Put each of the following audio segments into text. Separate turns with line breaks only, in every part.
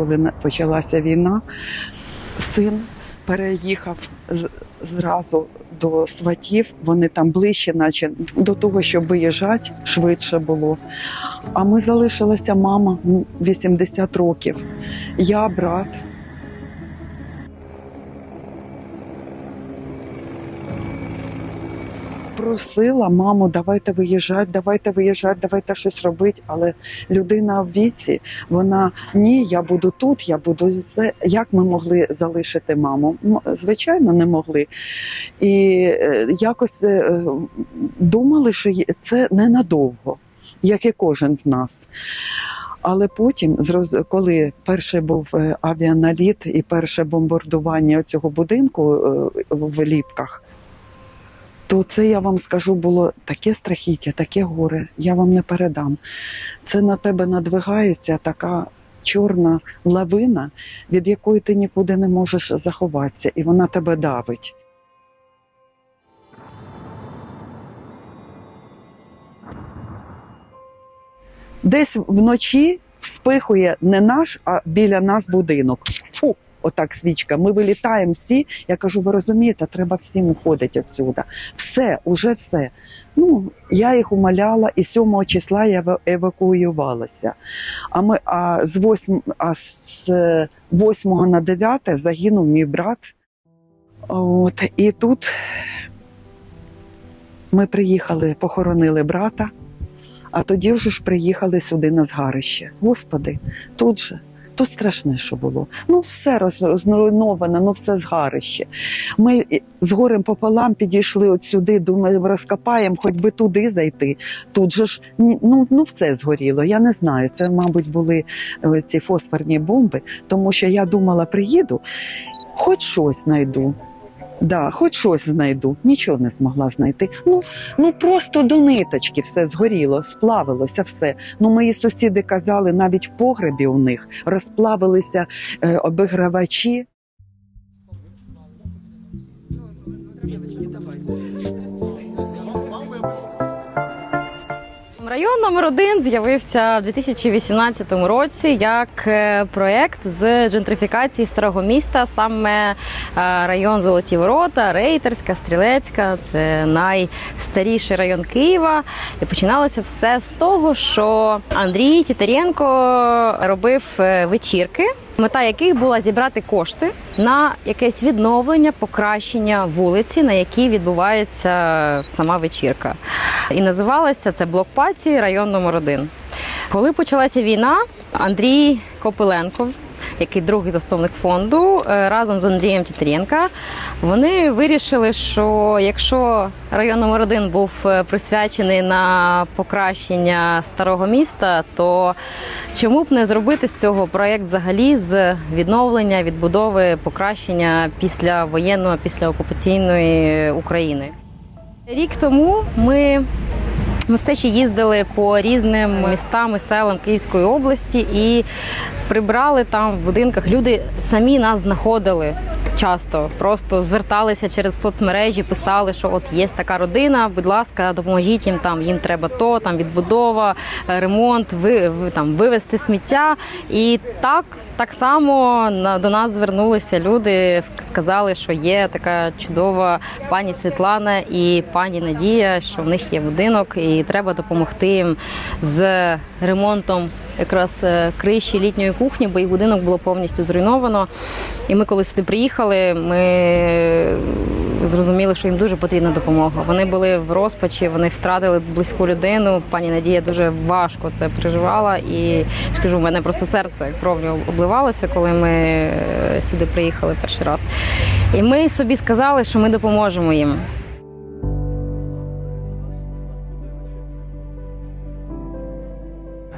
коли почалася війна, син переїхав зразу до сватів. Вони там ближче, наче до того, щоб виїжджати, швидше було. А ми залишилася мама м, 80 років. Я, брат. Просила маму, давайте виїжджати, давайте виїжджати, давайте щось робити. Але людина в віці, вона ні, я буду тут, я буду це. Як ми могли залишити маму? Звичайно, не могли. І е, якось е, думали, що це ненадовго, як і кожен з нас. Але потім, коли перший був е, авіаналіт і перше бомбардування цього будинку в Ліпках, то це я вам скажу було таке страхіття, таке горе. Я вам не передам. Це на тебе надвигається така чорна лавина, від якої ти нікуди не можеш заховатися, і вона тебе давить. Десь вночі вспихує не наш, а біля нас будинок. Фу, отак свічка. Ми вилітаємо всі. Я кажу, ви розумієте, треба всім уходити відсюди. Все, уже все. Ну, я їх умоляла, і 7 числа я евакуювалася. А ми а з 8, а з 8 на 9 загинув мій брат. От, і тут ми приїхали, похоронили брата. А тоді вже ж приїхали сюди на згарище. Господи, тут же, тут страшне, що було. Ну, все роз- розруйноване, ну все згарище. Ми з горем пополам підійшли от сюди, думаємо, розкопаємо, хоч би туди зайти. Тут же ж ну, ну все згоріло. Я не знаю. Це, мабуть, були е, ці фосфорні бомби, тому що я думала, приїду, хоч щось знайду. Да, хоч щось знайду, нічого не змогла знайти. Ну, ну просто до ниточки все згоріло, сплавилося все. Ну, мої сусіди казали, навіть в погребі у них розплавилися е, обігравачі.
Район номер один з'явився у 2018 році як е, проект з джентрифікації старого міста, саме е, район Золоті Ворота, Рейтерська, Стрілецька. Це найстаріший район Києва. І починалося все з того, що Андрій Тітаренко робив е, вечірки. Мета яких була зібрати кошти на якесь відновлення, покращення вулиці, на якій відбувається сама вечірка. І називалася це блокпаті район номер 1 Коли почалася війна, Андрій Копиленко, який другий засновник фонду, е, разом з Андрієм Тітеренка, вони вирішили, що якщо район номер 1 був е, присвячений на покращення старого міста, то чому б не зробити з цього проєкт взагалі з відновлення, відбудови, покращення після воєнного, після окупаційної України? Рік тому ми, ми все ще їздили по різним містам і селам Київської області і прибрали там в будинках. Люди самі нас знаходили часто, просто зверталися через соцмережі, писали, що от є така родина, будь ласка, допоможіть їм там, їм треба то, там відбудова, е, ремонт, ви, ви там вивезти сміття. І так, так само на, до нас звернулися люди, сказали, що є така чудова пані Світлана і пані Надія, що в них є будинок, і треба допомогти їм з ремонтом якраз е, криші літньої кухні, бо їх будинок було повністю зруйновано. І ми, коли сюди приїхали, ми зрозуміли, що їм дуже потрібна допомога. Вони були в розпачі, вони втратили близьку людину. Пані Надія дуже важко це переживала. І скажу, в мене просто серце кров'ю обливалося, коли ми е, сюди приїхали перший раз. І ми собі сказали, що ми допоможемо їм.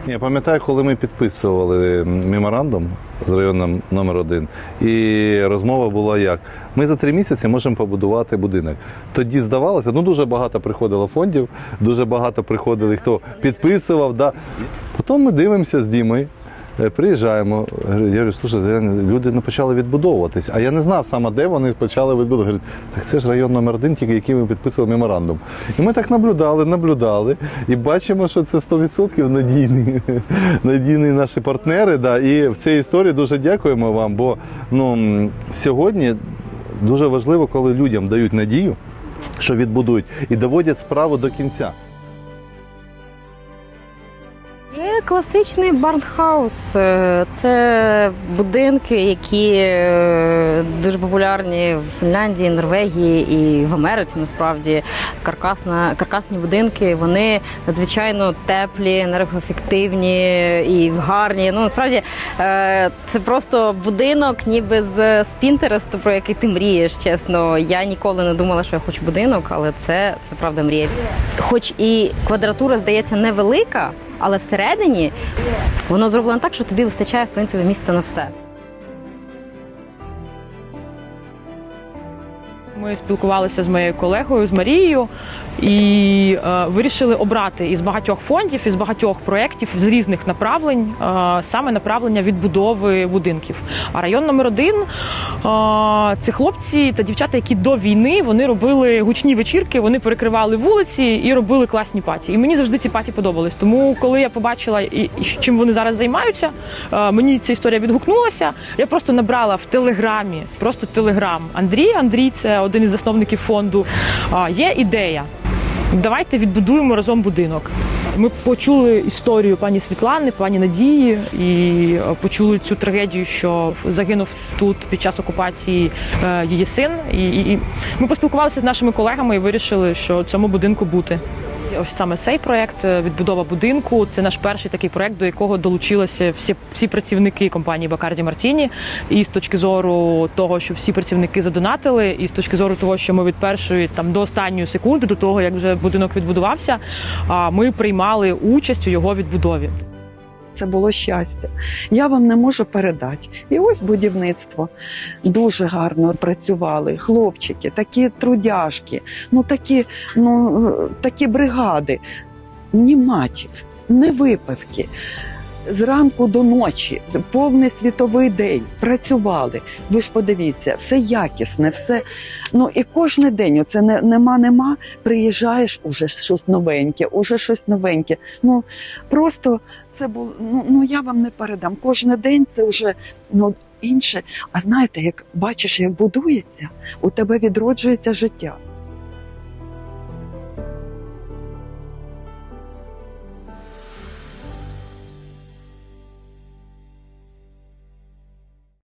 Я пам'ятаю, коли ми підписували меморандум з районом номер 1 і розмова була як: ми за три місяці можемо побудувати будинок. Тоді здавалося, ну дуже багато приходило фондів, дуже багато приходили, хто підписував. Да. Потім ми дивимося з Дімою. Е, Приїжджаємо, я говорю, слушайте, люди не почали відбудовуватись, а я не знав саме, де вони почали відбудовуватися. Говорять, так це ж район номер один, тільки який ми підписували меморандум. І ми так наблюдали, наблюдали, і бачимо, що це 100% надійні, надійні наші партнери. Да. І в цій історії дуже дякуємо вам, бо ну, сьогодні дуже важливо, коли людям дають надію, що відбудують, і доводять справу до кінця.
Класичний барнхаус. Е, Це будинки, які е, дуже популярні в Фінляндії, Норвегії і в Америці. Насправді каркасна, каркасні будинки вони надзвичайно теплі, енергоефективні і гарні. Ну насправді е, це просто будинок, ніби з, Пінтересту, про який ти мрієш. Чесно, я ніколи не думала, що я хочу будинок, але це, це правда мрія. Хоч і квадратура здається невелика. Але всередині воно зроблено так, що тобі вистачає в принципі місця на все.
Ми спілкувалися з моєю колегою з Марією і е, вирішили обрати із багатьох фондів, із багатьох проєктів з різних направлень е, саме направлення відбудови будинків. А район номер один е, це хлопці та дівчата, які до війни вони робили гучні вечірки, вони перекривали вулиці і робили класні паті. І мені завжди ці паті подобались. Тому, коли я побачила і, і чим вони зараз займаються, е, мені ця історія відгукнулася. Я просто набрала в телеграмі, просто телеграм Андрій. Андрій це один із засновників фонду. Є ідея. Давайте відбудуємо разом будинок. Ми почули історію пані Світлани, пані Надії, і е, почули цю трагедію, що загинув тут під час окупації е, її син. І, і, і ми поспілкувалися з нашими колегами і вирішили, що цьому будинку бути. Ось саме цей проект е, відбудова будинку. Це наш перший такий проект, до якого долучилися всі, всі працівники компанії Бакарді Мартіні. І з точки зору того, що всі працівники задонатили, і з точки зору того, що ми від першої там до останньої секунди, до того як вже будинок відбудувався, ми приймали участь у його відбудові.
Це було щастя. Я вам не можу передати. І ось будівництво. Дуже гарно працювали. Хлопчики, такі трудяшки, ну такі, ну, е, такі бригади. Ні матів, ні випивки. Зранку до ночі, повний світовий день працювали. Ви ж подивіться, все якісне, все. Ну і кожен день, оце не, нема, нема. Приїжджаєш, уже щось новеньке, уже щось новеньке. Ну просто це було. Ну, ну я вам не передам. Кожен день це вже ну інше. А знаєте, як бачиш, як будується, у тебе відроджується життя.